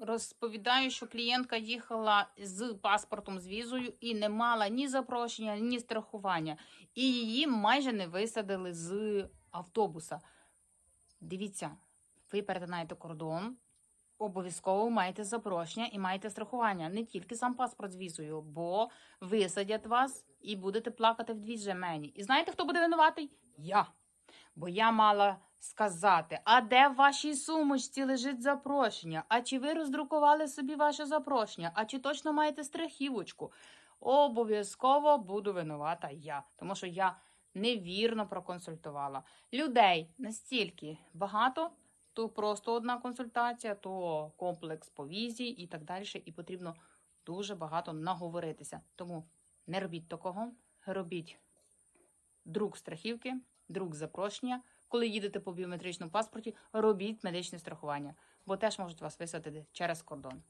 Розповідаю, що клієнтка їхала з паспортом з візою і не мала ні запрошення, ні страхування. І її майже не висадили з автобуса. Дивіться, ви перетинаєте кордон, обов'язково маєте запрошення і маєте страхування. Не тільки сам паспорт з візою, бо висадять вас і будете плакати в дві жемені. І знаєте, хто буде винуватий? Я. Бо я мала сказати, а де в вашій сумочці лежить запрошення? А чи ви роздрукували собі ваше запрошення? А чи точно маєте страхівочку? Обов'язково буду винувата я, тому що я невірно проконсультувала. Людей настільки багато, то просто одна консультація, то комплекс по візі і так далі. І потрібно дуже багато наговоритися. Тому не робіть такого, робіть друк страхівки, друк запрошення. Коли їдете по біометричному паспорті, робіть медичне страхування, бо теж можуть вас висадити через кордон.